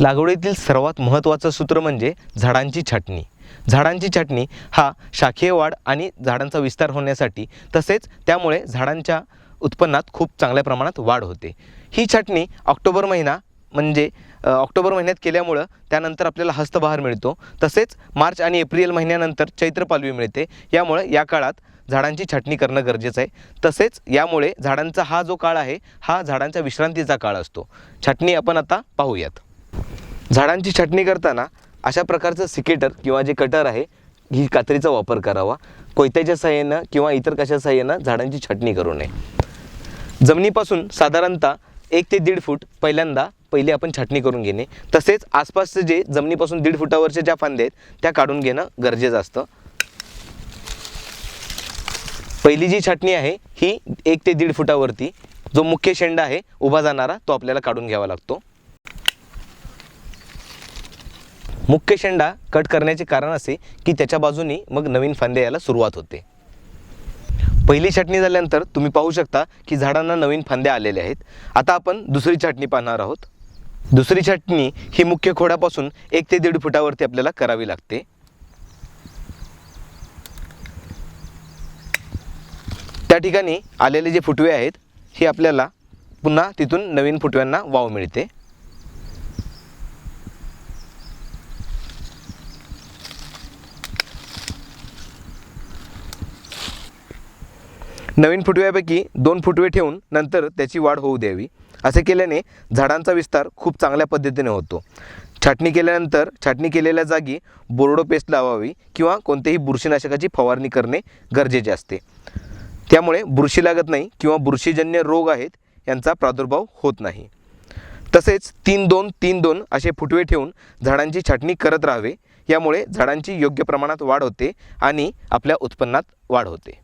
लागवडीतील सर्वात महत्त्वाचं सूत्र म्हणजे झाडांची छाटणी. झाडांची छाटणी हा शाखीय वाढ आणि झाडांचा विस्तार होण्यासाठी तसेच त्यामुळे झाडांच्या उत्पन्नात खूप चांगल्या प्रमाणात वाढ होते. ही छाटणी ऑक्टोबर महिना म्हणजे ऑक्टोबर महिन्यात केल्यामुळं त्यानंतर आपल्याला हस्तबहार मिळतो. तसेच मार्च आणि एप्रिल महिन्यानंतर चैत्र पालवी मिळते. यामुळे या काळात झाडांची छाटणी करणं गरजेचं आहे. तसेच यामुळे झाडांचा हा जो काळ आहे हा झाडांच्या विश्रांतीचा काळ असतो. छाटणी आपण आता पाहूयात. झाडांची छाटणी करताना अशा प्रकारचं सिकेटर किंवा जे कटर आहे ही कात्रीचा वापर करावा. कोयत्याच्या साह्यानं किंवा इतर कशा साह्यानं झाडांची छाटणी करू नये. जमिनीपासून साधारणतः एक ते दीड फूट पहिल्यांदा पहिले आपण छाटणी करून घेणे. तसेच आसपासचे जे जमिनीपासून दीड फुटावरच्या ज्या फांद्या आहेत त्या काढून घेणं गरजेचं असतं. पहिली जी छाटणी आहे ही एक ते दीड फुटावरती जो मुख्य शेंडा आहे उभा जाणारा तो आपल्याला काढून घ्यावा लागतो. मुख्य शेंडा कट करण्याचे कारण असे की त्याच्या बाजूनी मग नवीन फांदे यायला सुरुवात होते. पहिली छाटणी झाल्यानंतर तुम्ही पाहू शकता की झाडांना नवीन फांद्या आलेल्या आहेत. आता आपण दुसरी छाटणी पाहणार आहोत. दुसरी छाटणी ही मुख्य खोडापासून एक ते दीड फुटावरती आपल्याला करावी लागते. त्या ठिकाणी आलेले जे फुटवे आहेत हे आपल्याला पुन्हा तिथून नवीन फुटव्यांना वाव मिळते. नवीन फुटव्यापैकी दोन फुटवे ठेवून नंतर त्याची वाढ होऊ द्यावी. असे केल्याने झाडांचा विस्तार खूप चांगल्या पद्धतीने होतो. छाटणी केल्यानंतर छाटणी केलेल्या जागी बोर्डो पेस्ट लावावी किंवा कोणत्याही बुरशीनाशकाची फवारणी करणे गरजेचे असते. त्यामुळे बुरशी लागत नाही किंवा बुरशीजन्य रोग आहेत यांचा प्रादुर्भाव होत नाही. तसेच तीन दोन तीन दोन असे फुटवे ठेवून झाडांची छाटणी करत राहावे. यामुळे झाडांची योग्य प्रमाणात वाढ होते आणि आपल्या उत्पन्नात वाढ होते.